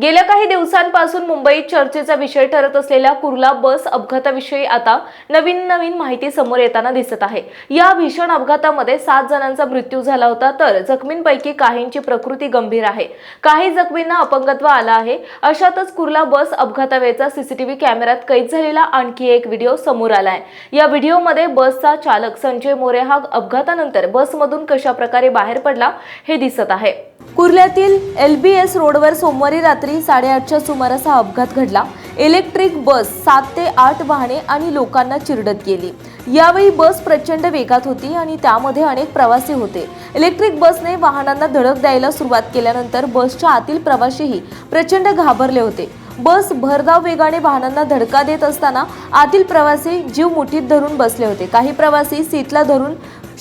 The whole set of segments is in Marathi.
गेल्या काही दिवसांपासून मुंबईत चर्चेचा विषय ठरत असलेल्या कुर्ला बस अपघाताविषयी आता नवीन नवीन माहिती समोर येताना दिसत आहे. या भीषण अपघातामध्ये सात जणांचा मृत्यू झाला होता तर जखमींपैकी काहींची प्रकृती गंभीर आहे. काही जखमींना अपंगत्व आला आहे. अशातच कुर्ला बस अपघातावेळचा सीसीटीव्ही कॅमेऱ्यात कैद झालेला आणखी एक व्हिडिओ समोर आला आहे या व्हिडिओमध्ये बसचा चालक संजय मोरे हा अपघातानंतर बसमधून कशा प्रकारे बाहेर पडला हे दिसत आहे. कुर्ल्यातील एल बी एस रोडवर सोमवारी रात्री साडेआठच्या सुमारास हा अपघात घडला. इलेक्ट्रिक बस सात ते आठ वाहने आणि लोकांना चिरडत गेली. यावेळी बस प्रचंड वेगात होती आणि त्यामध्ये अनेक प्रवासी होते. इलेक्ट्रिक बसने वाहनांना धडक द्यायला सुरुवात केल्यानंतर बसच्या आतील प्रवासीही प्रचंड घाबरले होते. बस भरधाव वेगाने वाहनांना धडका देत असताना आतील प्रवासी जीव मुठीत धरून बसले होते. काही प्रवासी सीटला धरून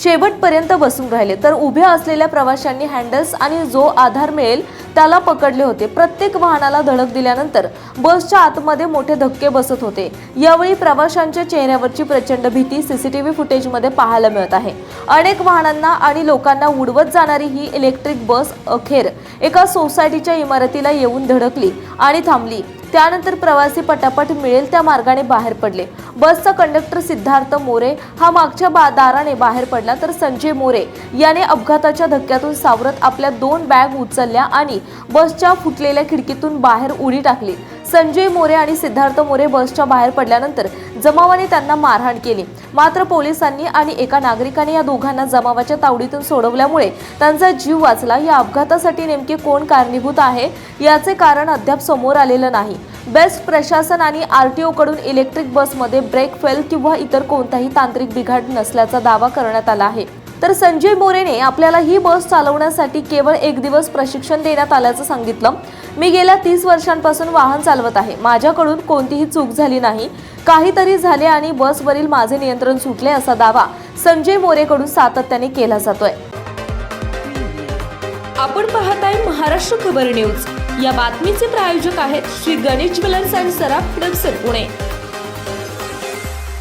शेवटपर्यंत बसून राहिले. तर उभ्या असलेल्या प्रवाशांनी हँडल्स आणि जो आधार मिळेल त्याला पकडले होते. प्रत्येक वाहनाला धडक दिल्यानंतर बसच्या आतमध्ये मोठे धक्के बसत होते. यावेळी प्रवाशांच्या चेहऱ्यावरची प्रचंड भीती सीसीटीव्ही फुटेजमध्ये पाहायला मिळत आहे. अनेक वाहनांना आणि लोकांना उडवत जाणारी ही इलेक्ट्रिक बस अखेर एका सोसायटीच्या इमारतीला येऊन धडकली आणि थांबली. त्यानंतर प्रवासी पटापट मिळेल त्या मार्गाने बाहेर पडले. बसचा कंडक्टर सिद्धार्थ मोरे हा मागच्या बा दाराने बाहेर पडला तर संजय मोरे याने अपघाताच्या धक्क्यातून सावरत आपल्या दोन बॅग उचलल्या आणि बसच्या फुटलेल्या खिडकीतून बाहेर उडी टाकली. संजय मोरे आणि सिद्धार्थ मोरे बसच्या बाहेर पडल्यानंतर जमावाने त्यांना मारहाण केली. मात्र पोलिसांनी आणि एका नागरिकाने या दोघांना जमावाच्या तावडीतून सोडवल्यामुळे त्यांचा जीव वाचला. या अपघातासाठी नेमके कोण कारणीभूत आहे याचे कारण अद्याप समोर आलेलं नाही. बेस्ट प्रशासन आणि आर टी ओकडून इलेक्ट्रिक बसमध्ये ब्रेक फेल किंवा इतर कोणताही तांत्रिक बिघाड नसल्याचा दावा करण्यात आला आहे. तर संजय मोरेने आपल्याला ही बस चालवण्यासाठी केवळ एक दिवस प्रशिक्षण देण्यात आल्याचं सांगितलं. मी गेल्या तीस वर्षांपासून वाहन चालवत आहे. माझ्याकडून कोणतीही चूक झाली नाही. काहीतरी झाले आणि बसवरील माझे नियंत्रण सुटले असा दावा संजय मोरेकडून सातत्याने केला जातोय. आपण पाहत आहे महाराष्ट्र खबर न्यूज. या बातमीचे प्रायोजक आहेत श्री गणेश ज्वेलर्स अँड सराफ हडपसर पुणे.